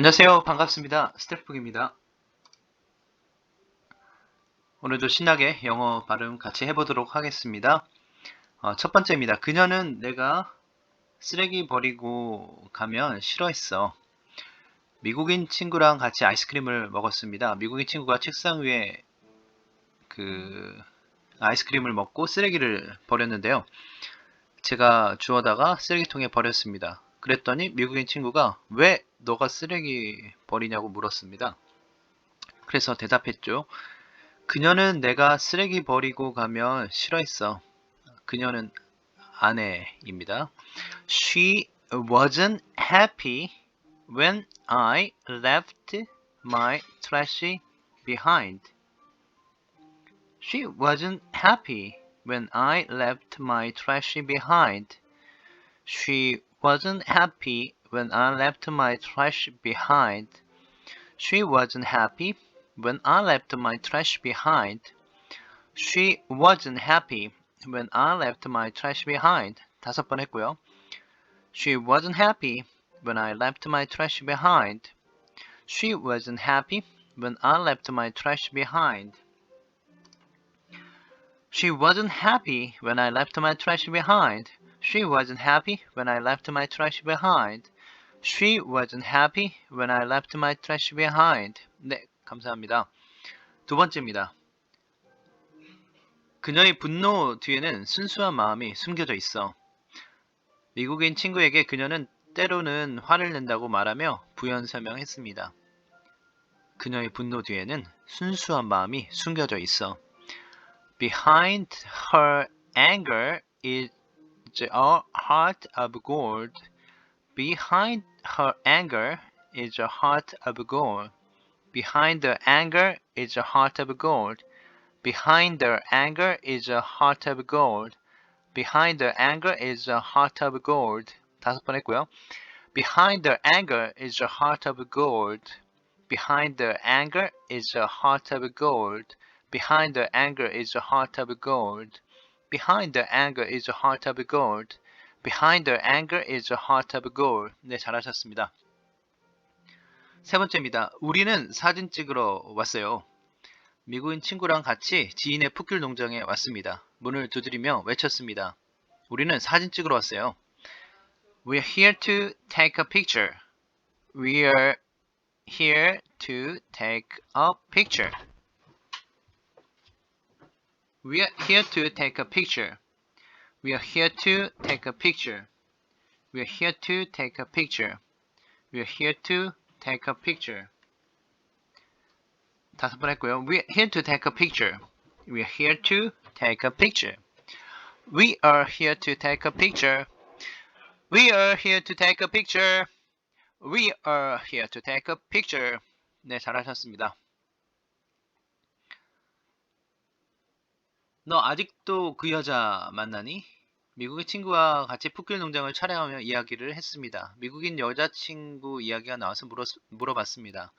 안녕하세요. 반갑습니다. 스태프북입니다. 오늘도 신나게 영어 발음 같이 해보도록 하겠습니다. 어, 첫 번째입니다. 그녀는 내가 쓰레기 버리고 가면 싫어했어. 미국인 친구랑 같이 아이스크림을 먹었습니다. 미국인 친구가 책상 위에 그 아이스크림을 먹고 쓰레기를 버렸는데요. 제가 주워다가 쓰레기통에 버렸습니다. 그랬더니 미국인 친구가 왜 너가 쓰레기 버리냐고 물었습니다. 그래서 대답했죠. 그녀는 내가 쓰레기 버리고 가면 싫어했어. 그녀는 아내입니다. She wasn't happy when I left my trash behind. She wasn't happy when I left my trash behind. She wasn't happy when I left my trash behind. She wasn't happy when I left my trash behind. She wasn't happy when I left my trash behind. 다섯 번 했고요. She wasn't happy when I left my trash behind. She wasn't happy when I left my trash behind. She wasn't happy when I left my trash behind. She wasn't happy when I left my trash behind. She wasn't happy when I left my trash behind. 네, 감사합니다. 두 번째입니다. 그녀의 분노 뒤에는 순수한 마음이 숨겨져 있어. 미국인 친구에게 그녀는 때로는 화를 낸다고 말하며 부연 설명했습니다. 그녀의 분노 뒤에는 순수한 마음이 숨겨져 있어. Behind her anger is a heart of gold. Behind her anger is a heart of gold. Behind the anger is a heart of gold. Behind the anger is a heart of gold. Behind the anger is a heart of gold. 다섯 번 했고요. Behind the anger is a heart of gold. Behind the anger is a heart of gold. Behind the anger is a heart of gold. Behind the anger is a heart of gold. Behind the anger is a heart of gold. 네, 잘하셨습니다. 세 번째입니다. 우리는 사진 찍으러 왔어요. 미국인 친구랑 같이 지인의 풋귤 농장에 왔습니다. 문을 두드리며 외쳤습니다. 우리는 사진 찍으러 왔어요. We're here to take a picture. We're here to take a picture. We are here to take a picture. We are here to take a picture. We are here to take a picture. We are here to take a picture. 다섯 번 했고요. We are here to take a picture. We are here to take a picture. We are here to take a picture. We are here to take a picture. We are here to take a picture. 네, 잘하셨습니다. 너 아직도 그 여자 만나니? 미국의 친구와 같이 풋귤 농장을 촬영하며 이야기를 했습니다. 미국인 여자친구 이야기가 나와서 물어, 물어봤습니다.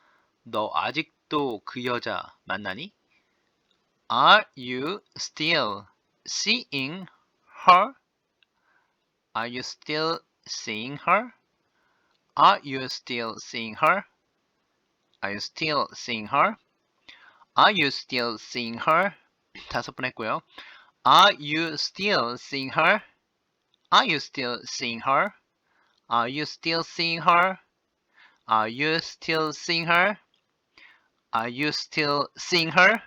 너 아직도 그 여자 만나니? Are you still seeing her? Are you still seeing her? Are you still seeing her? Are you still seeing her? Are you still seeing her? 다섯 번 했고요. Are you still seeing her? Are you still seeing her? Are you still seeing her? Are you still seeing her? Are you still seeing her?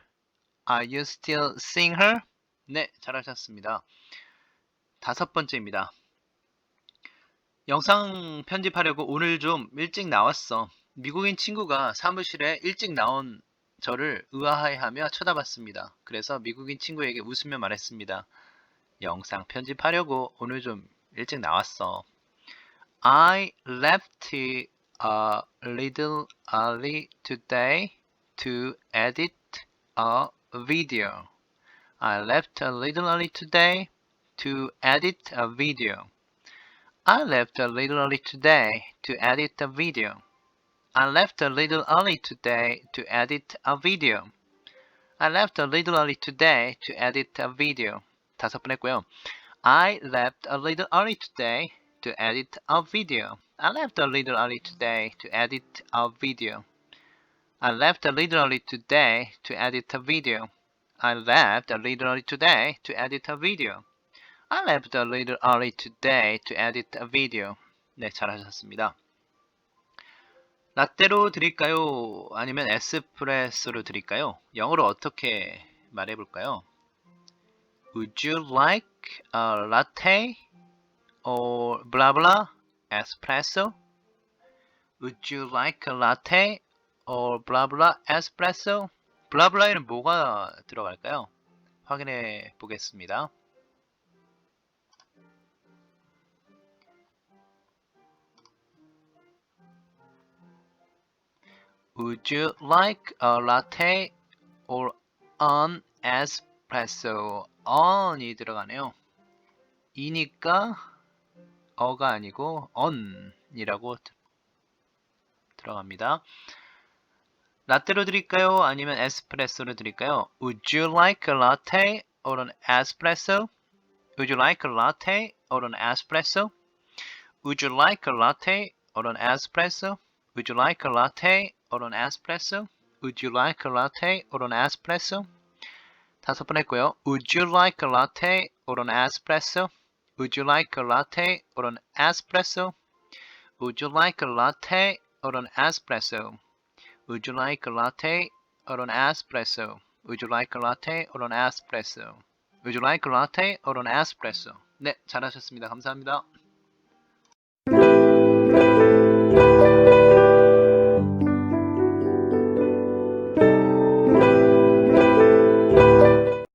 Are you still seeing her? 네, 잘하셨습니다. 다섯 번째입니다. 영상 편집하려고 오늘 좀 일찍 나왔어. 미국인 친구가 사무실에 일찍 나온 저를 의아해하며 쳐다봤습니다. 그래서 미국인 친구에게 웃으며 말했습니다. 영상 편집하려고 오늘 좀 일찍 나왔어. I left a little early today to edit a video. I left a little early today to edit a video. I left a little early today to edit a video. I left a little early today to edit a video. I left a little early today to edit a video. 다섯 번 했고요. I left a little early today to edit a video. I left a little early today to edit a video. I left a little early today to edit a video. I left a little early today to edit a video. I left a little early today to edit a video. 네, 잘하셨습니다. 라떼로 드릴까요? 아니면 에스프레소로 드릴까요? 영어로 어떻게 말해볼까요? Would you like a latte or blah blah espresso? Would you like a latte or blah blah espresso? blah에는 뭐가 들어갈까요? 확인해 보겠습니다. Would you like a latte or an espresso? on이 들어가네요. 이니까 어가 아니고 on이라고 드- 들어갑니다. 라떼로 드릴까요? 아니면 에스프레소로 드릴까요? Would you like a latte or an espresso? Would you like a latte or an espresso? Would you like a latte or an espresso? Would you like a latte or an espresso? Would you like a latte or an espresso? 다섯 번 했고요. Would you like a latte or an espresso? Would you like a latte or an espresso? Would you like a latte or an espresso? Would you like a latte or an espresso? Would you like a latte or an espresso? Would you like a latte or an espresso? 네, 잘하셨습니다. 감사합니다.